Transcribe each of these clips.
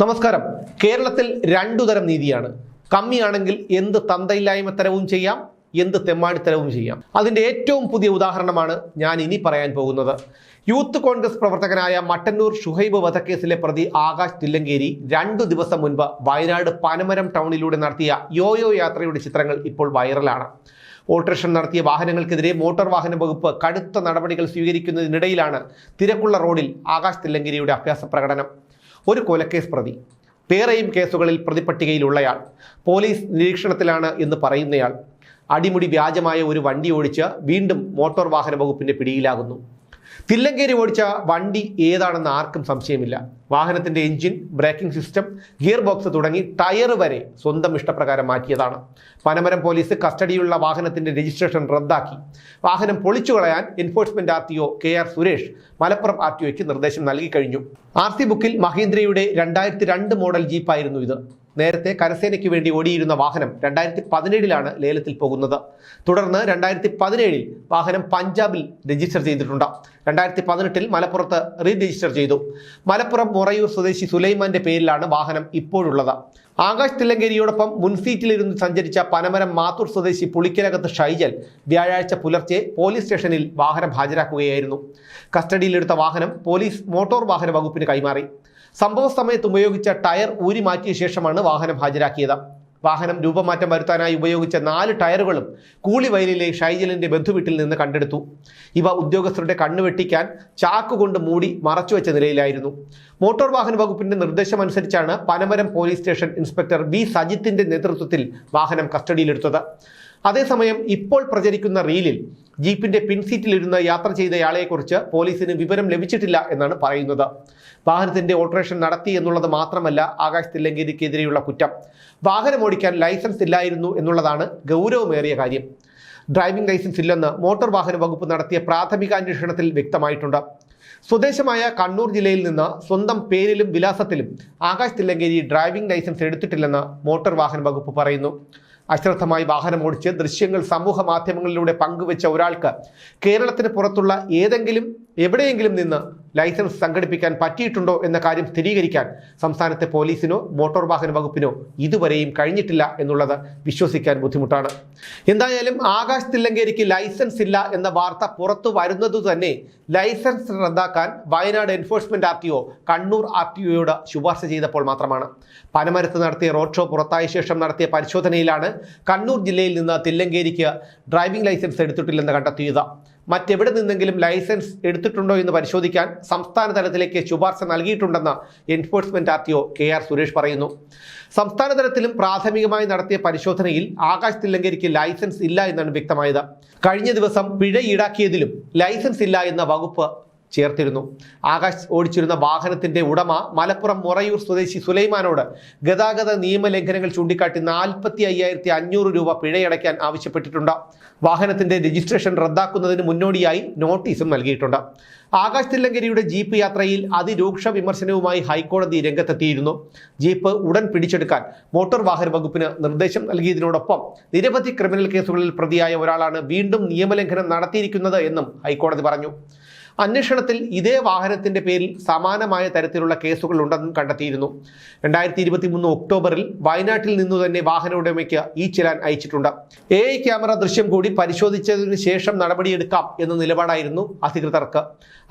നമസ്കാരം. കേരളത്തിൽ രണ്ടു തരം നീതിയാണ്. കമ്മിയാണെങ്കിൽ എന്ത് തന്തയില്ലായ്മ തരവും ചെയ്യാം എന്ത് തെമ്മാടിത്തരവും ചെയ്യാം. അതിന്റെ ഏറ്റവും പുതിയ ഉദാഹരണമാണ് ഞാൻ ഇനി പറയാൻ പോകുന്നത്. യൂത്ത് കോൺഗ്രസ് പ്രവർത്തകനായ മട്ടന്നൂർ ഷുഹൈബ് വധക്കേസിലെ പ്രതി ആകാശ് തില്ലങ്കേരി രണ്ടു ദിവസം മുൻപ് വയനാട് പനമരം ടൗണിലൂടെ നടത്തിയ യോയോ യാത്രയുടെ ചിത്രങ്ങൾ ഇപ്പോൾ വൈറലാണ്. ഓട്ടോറിക്ഷൻ നടത്തിയ വാഹനങ്ങൾക്കെതിരെ മോട്ടോർ വാഹന വകുപ്പ് കടുത്ത നടപടികൾ സ്വീകരിക്കുന്നതിനിടയിലാണ് തിരക്കുള്ള റോഡിൽ ആകാശ് തില്ലങ്കേരിയുടെ അഭ്യാസ പ്രകടനം. ഒരു കൊലക്കേസ് പ്രതി. വേറെയും കേസുകളിൽ പ്രതിപ്പട്ടികയിലുള്ളയാൾ പോലീസ് നിരീക്ഷണത്തിലാണ് എന്ന് പറയുന്നയാൾ. അടിമുടി വ്യാജമായ ഒരു വണ്ടി ഓടിച്ച് വീണ്ടും മോട്ടോർ വാഹന വകുപ്പിന്റെ പിടിയിലാകുന്നു. തില്ലങ്കേരി ഓടിച്ച വണ്ടി ഏതാണെന്ന് ആർക്കും സംശയമില്ല. വാഹനത്തിന്റെ engine braking system gear box തുടങ്ങി ടയർ വരെ സ്വന്തം ഇഷ്ടപ്രകാരം മാറ്റിയതാണ്. പനമരം പോലീസ് കസ്റ്റഡിയിലുള്ള വാഹനത്തിന്റെ രജിസ്ട്രേഷൻ റദ്ദാക്കി. വാഹനം പൊളിച്ചു കളയാൻ enforcement R T O K R Suresh Malappuram R T ഒക്ക് നിർദ്ദേശം നൽകി കഴിഞ്ഞു. ആർ സി ബുക്കിൽ മഹീന്ദ്രയുടെ രണ്ടായിരത്തി രണ്ട് മോഡൽ ജീപ്പായിരുന്നു ഇത്. നേരത്തെ കരസേനയ്ക്ക് വേണ്ടി ഓടിയിരുന്ന വാഹനം രണ്ടായിരത്തി പതിനേഴിലാണ് ലേലത്തിൽ പോകുന്നത്. തുടർന്ന് രണ്ടായിരത്തി പതിനേഴിൽ വാഹനം പഞ്ചാബിൽ രജിസ്റ്റർ ചെയ്തിട്ടുണ്ട്. രണ്ടായിരത്തി പതിനെട്ടിൽ മലപ്പുറത്ത് റീ രജിസ്റ്റർ ചെയ്തു. മലപ്പുറം മൊറയൂർ സ്വദേശി സുലൈമാന്റെ പേരിലാണ് വാഹനം ഇപ്പോഴുള്ളത്. ആകാശ് തില്ലങ്കേരിയോടൊപ്പം മുൻസീറ്റിലിരുന്ന് സഞ്ചരിച്ച പനമരം മാത്തൂർ സ്വദേശി പുളിക്കലകത്ത് ഷൈജൽ വ്യാഴാഴ്ച പുലർച്ചെ പോലീസ് സ്റ്റേഷനിൽ വാഹനം ഹാജരാക്കുകയായിരുന്നു. കസ്റ്റഡിയിലെടുത്ത വാഹനം പോലീസ് മോട്ടോർ വാഹന വകുപ്പിന് കൈമാറി. സംഭവ സമയത്ത് ഉപയോഗിച്ച ടയർ ഊരി മാറ്റിയ ശേഷമാണ് വാഹനം ഹാജരാക്കിയത്. വാഹനം രൂപമാറ്റം വരുത്താനായി ഉപയോഗിച്ച നാല് ടയറുകളും കൂളിവയലിലെ ഷൈജലിന്റെ ബന്ധുവീട്ടിൽ നിന്ന് കണ്ടെടുത്തു. ഇവ ഉദ്യോഗസ്ഥരുടെ കണ്ണു വെട്ടിക്കാൻ ചാക്കുകൊണ്ട് മൂടി മറച്ചുവെച്ച നിലയിലായിരുന്നു. മോട്ടോർ വാഹന വകുപ്പിന്റെ നിർദ്ദേശമനുസരിച്ചാണ് Panamaram police station inspector V സജിത്തിന്റെ നേതൃത്വത്തിൽ വാഹനം കസ്റ്റഡിയിലെടുത്തത്. അതേസമയം ഇപ്പോൾ പ്രചരിക്കുന്ന റീലിൽ ജീപ്പിന്റെ പിൻസീറ്റിലിരുന്ന് യാത്ര ചെയ്തയാളെക്കുറിച്ച് പോലീസിന് വിവരം ലഭിച്ചിട്ടില്ല എന്നാണ് പറയുന്നത്. വാഹനത്തിന്റെ ഓൾട്രേഷൻ നടത്തി എന്നുള്ളത് മാത്രമല്ല ആകാശ് തില്ലങ്കേരിക്കെതിരെയുള്ള കുറ്റം. വാഹനം ഓടിക്കാൻ ലൈസൻസ് ഇല്ലായിരുന്നു എന്നുള്ളതാണ് ഗൗരവമേറിയ കാര്യം. ഡ്രൈവിംഗ് ലൈസൻസ് ഇല്ലെന്ന് മോട്ടോർ വാഹന വകുപ്പ് നടത്തിയ പ്രാഥമിക അന്വേഷണത്തിൽ വ്യക്തമായിട്ടുണ്ട്. സ്വദേശമായ കണ്ണൂർ ജില്ലയിൽ നിന്ന് സ്വന്തം പേരിലും വിലാസത്തിലും ആകാശ് തില്ലങ്കേരി ഡ്രൈവിംഗ് ലൈസൻസ് എടുത്തിട്ടില്ലെന്ന് മോട്ടോർ വാഹന വകുപ്പ് പറയുന്നു. അശ്രദ്ധമായി വാഹനം ഓടിച്ച് ദൃശ്യങ്ങൾ സമൂഹ മാധ്യമങ്ങളിലൂടെ പങ്കുവെച്ച ഒരാൾക്ക് കേരളത്തിന് പുറത്തുള്ള ഏതെങ്കിലും എവിടെയെങ്കിലും നിന്ന് ലൈസൻസ് സംഘടിപ്പിക്കാൻ പറ്റിയിട്ടുണ്ടോ എന്ന കാര്യം സ്ഥിരീകരിക്കാൻ സംസ്ഥാനത്തെ പോലീസിനോ മോട്ടോർ വാഹന വകുപ്പിനോ ഇതുവരെയും കഴിഞ്ഞിട്ടില്ല എന്നുള്ളത് വിശ്വസിക്കാൻ ബുദ്ധിമുട്ടാണ്. എന്തായാലും ആകാശ് തില്ലങ്കേരിക്ക് ലൈസൻസ് ഇല്ല എന്ന വാർത്ത പുറത്തു വരുന്നത് തന്നെ ലൈസൻസ് റദ്ദാക്കാൻ Wayanad enforcement R T O Kannur R T ഒയോട് ശുപാർശ ചെയ്തപ്പോൾ മാത്രമാണ്. പനമരത്ത് നടത്തിയ റോഡ് ഷോ പുറത്തായ ശേഷം നടത്തിയ പരിശോധനയിലാണ് കണ്ണൂർ ജില്ലയിൽ നിന്ന് തില്ലങ്കേരിക്ക് ഡ്രൈവിംഗ് ലൈസൻസ് എടുത്തിട്ടില്ലെന്ന് കണ്ടെത്തിയത്. മറ്റെവിടെ നിന്നെങ്കിലും ലൈസൻസ് എടുത്തിട്ടുണ്ടോ എന്ന് പരിശോധിക്കാൻ സംസ്ഥാന തലത്തിലേക്ക് ശുപാർശ നൽകിയിട്ടുണ്ടെന്ന് enforcement R T O K R Suresh പറയുന്നു. സംസ്ഥാന തലത്തിലും പ്രാഥമികമായി നടത്തിയ പരിശോധനയിൽ ആകാശ് തില്ലങ്കരിക്ക് ലൈസൻസ് ഇല്ല എന്നാണ് വ്യക്തമായത്. കഴിഞ്ഞ ദിവസം പിഴ ഈടാക്കിയതിലും ലൈസൻസ് ഇല്ല എന്ന വകുപ്പ് ചേർത്തിരുന്നു. ആകാശ് ഓടിച്ചിരുന്ന വാഹനത്തിന്റെ ഉടമ മലപ്പുറം മൊറയൂർ സ്വദേശി സുലൈമാനോട് ഗതാഗത നിയമലംഘനങ്ങൾ ചൂണ്ടിക്കാട്ടി നാൽപ്പത്തി അയ്യായിരത്തി അഞ്ഞൂറ് രൂപ പിഴയടയ്ക്കാൻ ആവശ്യപ്പെട്ടിട്ടുണ്ട്. വാഹനത്തിന്റെ രജിസ്ട്രേഷൻ റദ്ദാക്കുന്നതിന് മുന്നോടിയായി നോട്ടീസും നൽകിയിട്ടുണ്ട്. ആകാശ് തില്ലങ്കരിയുടെ ജീപ്പ് യാത്രയിൽ അതിരൂക്ഷ വിമർശനവുമായി ഹൈക്കോടതി രംഗത്തെത്തിയിരുന്നു. ജീപ്പ് ഉടൻ പിടിച്ചെടുക്കാൻ മോട്ടോർ വാഹന വകുപ്പിന് നിർദ്ദേശം നൽകിയതിനോടൊപ്പം നിരവധി ക്രിമിനൽ കേസുകളിൽ പ്രതിയായ ഒരാളാണ് വീണ്ടും നിയമലംഘനം നടത്തിയിരിക്കുന്നത് എന്നും ഹൈക്കോടതി പറഞ്ഞു. അന്വേഷണത്തിൽ ഇതേ വാഹനത്തിന്റെ പേരിൽ സമാനമായ തരത്തിലുള്ള കേസുകൾ ഉണ്ടെന്നും കണ്ടെത്തിയിരുന്നു. രണ്ടായിരത്തി ഇരുപത്തി മൂന്ന് ഒക്ടോബറിൽ വയനാട്ടിൽ നിന്നു തന്നെ വാഹന ഉടമയ്ക്ക് ഈ ചിലാൻ അയച്ചിട്ടുണ്ട്. എ ഐ ക്യാമറ ദൃശ്യം കൂടി പരിശോധിച്ചതിന് ശേഷം നടപടിയെടുക്കാം എന്ന നിലപാടായിരുന്നു അധികൃതർക്ക്.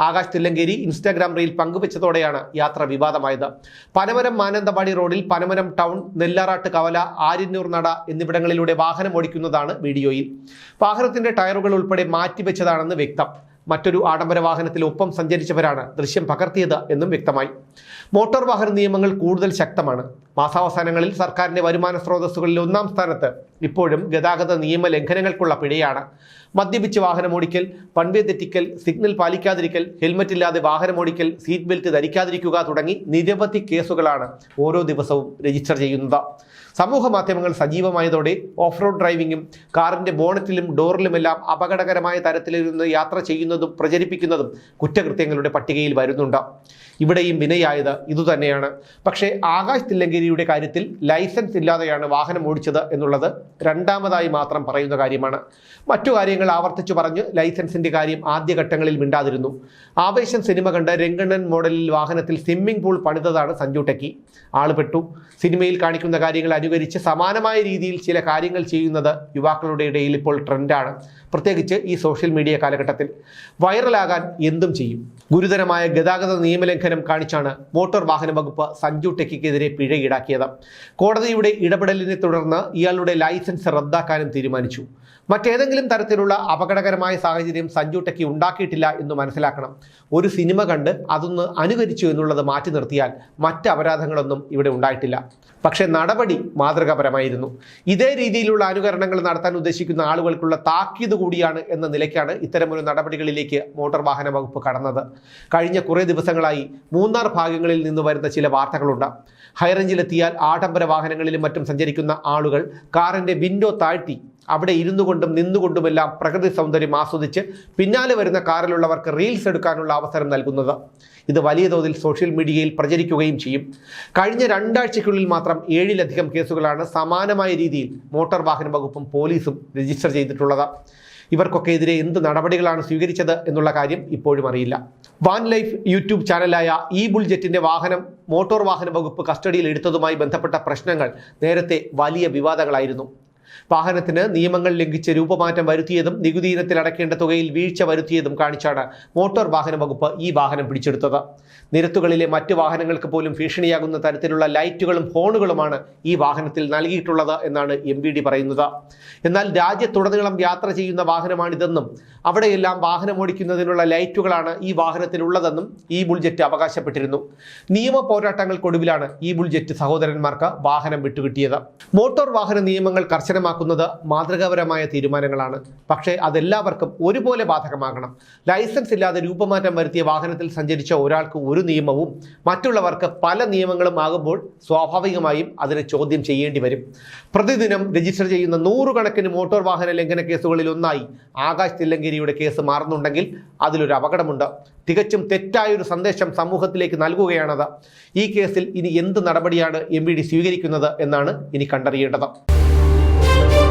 ആകാശ് തില്ലങ്കേരി ഇൻസ്റ്റാഗ്രാം റീൽ പങ്കുവച്ചതോടെയാണ് യാത്ര വിവാദമായത്. പനമരം മാനന്തവാടി റോഡിൽ പനമരം ടൗൺ നെല്ലാറാട്ട് കവല ആര്യന്നൂർ നട എന്നിവിടങ്ങളിലൂടെ വാഹനം ഓടിക്കുന്നതാണ് വീഡിയോയിൽ. വാഹനത്തിന്റെ ടയറുകൾ ഉൾപ്പെടെ മാറ്റിവെച്ചതാണെന്ന് വ്യക്തം. മറ്റൊരു ആഡംബര വാഹനത്തിൽ ഒപ്പം സഞ്ചരിച്ചവരാണ് ദൃശ്യം പകർത്തിയത് എന്നും വ്യക്തമായി. മോട്ടോർ വാഹന നിയമങ്ങൾ കൂടുതൽ ശക്തമാണ്. മാസാവസാനങ്ങളിൽ സർക്കാരിന്റെ വരുമാന സ്രോതസ്സുകളിൽ ഒന്നാം സ്ഥാനത്ത് ഇപ്പോഴും ഗതാഗത നിയമ ലംഘനങ്ങൾക്കുള്ള പിഴയാണ്. മദ്യപിച്ച് വാഹനമോടിക്കൽ പൺവേ തെറ്റിക്കൽ സിഗ്നൽ പാലിക്കാതിരിക്കൽ ഹെൽമറ്റ് ഇല്ലാതെ വാഹനം ഓടിക്കൽ സീറ്റ് ബെൽറ്റ് ധരിക്കാതിരിക്കുക തുടങ്ങി നിരവധി കേസുകളാണ് ഓരോ ദിവസവും രജിസ്റ്റർ ചെയ്യുന്നത്. സമൂഹ മാധ്യമങ്ങൾ സജീവമായതോടെ ഓഫ് റോഡ് ഡ്രൈവിങ്ങും കാറിന്റെ ബോണറ്റിലും ഡോറിലുമെല്ലാം അപകടകരമായ തരത്തിലിരുന്ന് യാത്ര ചെയ്യുന്നതും പ്രചരിപ്പിക്കുന്നതും കുറ്റകൃത്യങ്ങളുടെ പട്ടികയിൽ വരുന്നുണ്ട്. ഇവിടെയും വിനയായത് ഇതുതന്നെയാണ്. പക്ഷേ ആകാശ് തില്ലങ്കേരിയുടെ കാര്യത്തിൽ ലൈസൻസ് ഇല്ലാതെയാണ് വാഹനം ഓടിച്ചത് എന്നുള്ളത് രണ്ടാമതായി മാത്രം പറയുന്ന കാര്യമാണ്. മറ്റു കാര്യങ്ങൾ ആവർത്തിച്ചു പറഞ്ഞ് ലൈസൻസിന്റെ കാര്യം ആദ്യഘട്ടങ്ങളിൽ മിണ്ടാതിരുന്നു. ആവേശം സിനിമ കണ്ട് രംഗണ്ണൻ മോഡലിൽ വാഹനത്തിൽ സ്വിമ്മിംഗ് പൂൾ പണിതതാണ് സഞ്ജു ടെക്കി. ആളുപെട്ടു സിനിമയിൽ കാണിക്കുന്ന കാര്യങ്ങൾ അനുകരിച്ച് സമാനമായ രീതിയിൽ ചില കാര്യങ്ങൾ ചെയ്യുന്നത് യുവാക്കളുടെ ഇടയിൽ ഇപ്പോൾ ട്രെൻഡാണ്. പ്രത്യേകിച്ച് ഈ സോഷ്യൽ മീഡിയ കാലഘട്ടത്തിൽ. വൈറലാകാൻ എന്തും ചെയ്യും. ഗുരുതരമായ ഗതാഗത നിയമലംഘനം കാണിച്ചാണ് മോട്ടോർ വാഹന വകുപ്പ് സഞ്ജു ടെക്കിക്കെതിരെ പിഴ ഈടാക്കിയത്. കോടതിയുടെ ഇടപെടലിനെ തുടർന്ന് ഇയാളുടെ ലൈസൻസ് റദ്ദാക്കാനും തീരുമാനിച്ചു. മറ്റേതെങ്കിലും തരത്തിലുള്ള അപകടകരമായ സാഹചര്യം സഞ്ജു ടെക്കി ഉണ്ടാക്കിയിട്ടില്ല എന്ന് മനസ്സിലാക്കണം. ഒരു സിനിമ കണ്ട് അതൊന്ന് അനുകരിച്ചു എന്നുള്ളത് മാറ്റി നിർത്തിയാൽ മറ്റ് അപരാധങ്ങളൊന്നും ഇവിടെ ഉണ്ടായിട്ടില്ല. പക്ഷേ നടപടി മാതൃകാപരമായിരുന്നു. ഇതേ രീതിയിലുള്ള അനുകരണങ്ങൾ നടത്താൻ ഉദ്ദേശിക്കുന്ന ആളുകൾക്കുള്ള താക്കീത് കൂടിയാണ് എന്ന നിലയ്ക്കാണ് ഇത്തരമൊരു നടപടികളിലേക്ക് മോട്ടോർ വാഹന വകുപ്പ് കടന്നത്. കഴിഞ്ഞ കുറേ ദിവസങ്ങളായി മൂന്നാർ ഭാഗങ്ങളിൽ നിന്ന് വരുന്ന ചില വാർത്തകളുണ്ട്. ഹൈറേഞ്ചിലെത്തിയാൽ ആഡംബര വാഹനങ്ങളിലും മറ്റും സഞ്ചരിക്കുന്ന ആളുകൾ കാറിന്റെ വിൻഡോ താഴ്ത്തി അവിടെ ഇരുന്നു കൊണ്ടും നിന്നുകൊണ്ടുമെല്ലാം പ്രകൃതി സൗന്ദര്യം ആസ്വദിച്ച് പിന്നാലെ വരുന്ന കാറിലുള്ളവർക്ക് റീൽസ് എടുക്കാനുള്ള അവസരം നൽകുന്നത്. ഇത് വലിയ തോതിൽ സോഷ്യൽ മീഡിയയിൽ പ്രചരിക്കുകയും ചെയ്യും. കഴിഞ്ഞ രണ്ടാഴ്ചയ്ക്കുള്ളിൽ മാത്രം ഏഴിലധികം കേസുകളാണ് സമാനമായ രീതിയിൽ മോട്ടോർ വാഹന വകുപ്പും പോലീസും രജിസ്റ്റർ ചെയ്തിട്ടുള്ളത്. ഇവർക്കൊക്കെ എതിരെ എന്ത് നടപടികളാണ് സ്വീകരിച്ചത് എന്നുള്ള കാര്യം ഇപ്പോഴും അറിയില്ല. വാൻ ലൈഫ് യൂട്യൂബ് ചാനലായ ഇ ബുൾജെറ്റിന്റെ വാഹനം മോട്ടോർ വാഹന വകുപ്പ് കസ്റ്റഡിയിൽ എടുത്തതുമായി ബന്ധപ്പെട്ട പ്രശ്നങ്ങൾ നേരത്തെ വലിയ വിവാദങ്ങളായിരുന്നു. വാഹനത്തിന് നിയമങ്ങൾ ലംഘിച്ച് രൂപമാറ്റം വരുത്തിയതും നികുതി ഇനത്തിൽ അടയ്ക്കേണ്ട തുകയിൽ വീഴ്ച വരുത്തിയതും കാണിച്ചാണ് മോട്ടോർ വാഹന വകുപ്പ് ഈ വാഹനം പിടിച്ചെടുത്തത്. നിരത്തുകളിലെ മറ്റ് വാഹനങ്ങൾക്ക് പോലും ഭീഷണിയാകുന്ന തരത്തിലുള്ള ലൈറ്റുകളും ഹോണുകളുമാണ് ഈ വാഹനത്തിൽ നൽകിയിട്ടുള്ളത് എന്നാണ് എം പറയുന്നത്. എന്നാൽ രാജ്യത്തുടനീളം യാത്ര ചെയ്യുന്ന വാഹനമാണിതെന്നും അവിടെയെല്ലാം വാഹനമോടിക്കുന്നതിനുള്ള ലൈറ്റുകളാണ് ഈ വാഹനത്തിലുള്ളതെന്നും ഈ ബുൾജെറ്റ് അവകാശപ്പെട്ടിരുന്നു. നിയമ പോരാട്ടങ്ങൾക്കൊടുവിലാണ് ഈ ബുൾജെറ്റ് സഹോദരന്മാർക്ക് വാഹനം വിട്ടുകിട്ടിയത്. മോട്ടോർ വാഹന നിയമങ്ങൾ കർശനമാക്കുന്നത് മാതൃകാപരമായ തീരുമാനങ്ങളാണ്. പക്ഷേ അതെല്ലാവർക്കും ഒരുപോലെ ബാധകമാകണം. ലൈസൻസ് ഇല്ലാതെ രൂപമാറ്റം വരുത്തിയ വാഹനത്തിൽ സഞ്ചരിച്ച ഒരാൾക്ക് ഒരു നിയമവും മറ്റുള്ളവർക്ക് പല നിയമങ്ങളും ആകുമ്പോൾ സ്വാഭാവികമായും അതിനെ ചോദ്യം ചെയ്യേണ്ടി വരും. പ്രതിദിനം രജിസ്റ്റർ ചെയ്യുന്ന നൂറുകണക്കിന് മോട്ടോർ വാഹന ലംഘന കേസുകളിൽ ഒന്നായി ആകാശ് തില്ലങ്കേരിയുടെ കേസ് മാറുന്നുണ്ടെങ്കിൽ അതിലൊരു അപകടമുണ്ട്. തികച്ചും തെറ്റായൊരു സന്ദേശം സമൂഹത്തിലേക്ക് നൽകുകയാണത്. ഈ കേസിൽ ഇനി എന്ത് നടപടിയാണ് എം സ്വീകരിക്കുന്നത് എന്നാണ് ഇനി കണ്ടറിയേണ്ടത്. Thank you.